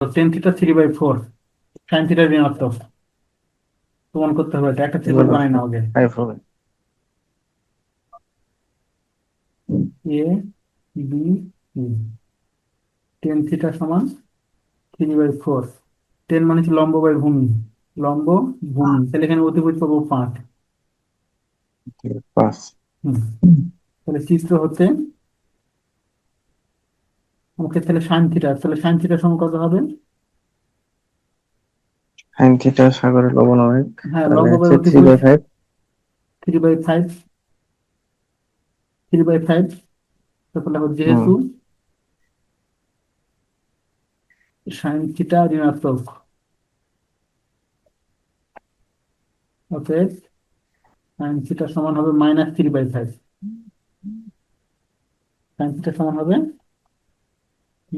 Tan theta three by four sine theta ঋণাত্মক। প্রমাণ করতে হবে একটা ত্রিভুজ বানাই নাও আগে। এ বি টেন থিটা সমান থ্রি বাই ফোর টেন মানে হচ্ছে লম্ব বাই ভূমি। লম্ব ভূমি। তাহলে এখানে অতিভুজ পাবো পাঁচ। পাঁচ। তাহলে চিত্র হতে আমাকে তাহলে সাইন থিটা তাহলে সাইন থিটা সমান কত হবে? সাইন থিটা সাগরের লবণ হবে হ্যাঁ তাহলে লম্ব by three by five three by five three by five তারপরে দেখো যেহেতু সাইন থিটা ঋণাত্মক। অতএব সাইন থিটা সমান হবে minus three by five sine theta সমান হবে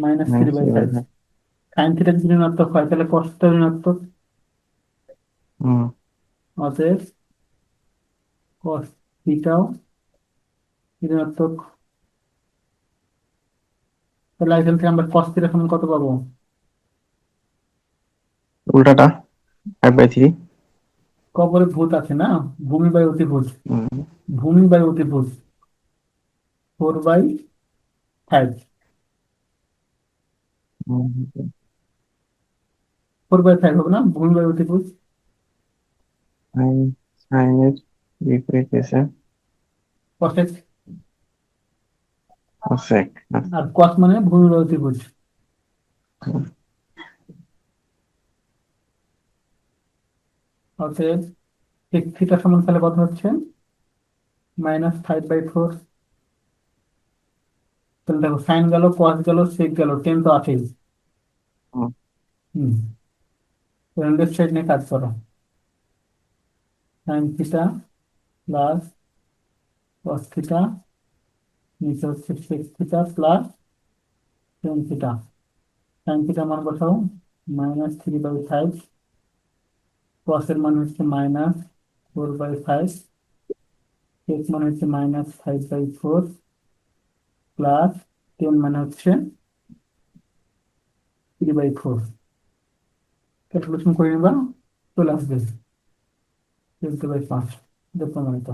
minus three by five sine theta যদি ঋণাত্মক হয় তাহলে কসটা ঋণাত্মক? হুম। অতএব কস থিটাও ঋণাত্মক। তাহলে এখান থেকে আমরা কস থিটা সমান কত পাবো? উল্টাটা ফাইভ বাই থ্রি কবরে ভূত আছে না? ভূমি বাই অতিভুজ ভূমি বাই অতিভুজ four by five four by five হবে না? ভূমি বাই অতিভুজ সাইন সাইনের বিপরীত এসে কসেক কোসেক আর কস মানে ভূমি বাই অতিভুজ হুম। অতএব সেক থিটা সমান তাহলে কত হচ্ছে? মাইনাস ফাইভ বাই ফোর তাহলে দেখো সাইন গেল কস গেল সেক গেল টেন তো আছেই। হুম। লেফট সাইড নিয়ে কাজ করো। Sine theta plus cos theta নিচে হচ্ছে sec theta plus tan theta sine theta মান বসাও মাইনাস থ্রি বাই ফাইভ কসের মান হচ্ছে minus four by five sec মানে হচ্ছে minus five by four plus tan মানে হচ্ছে থ্রি বাই ফোর ক্যালকুলেশন করে নিবা চলে আসবে বাই পাঁচ প্রমাণিত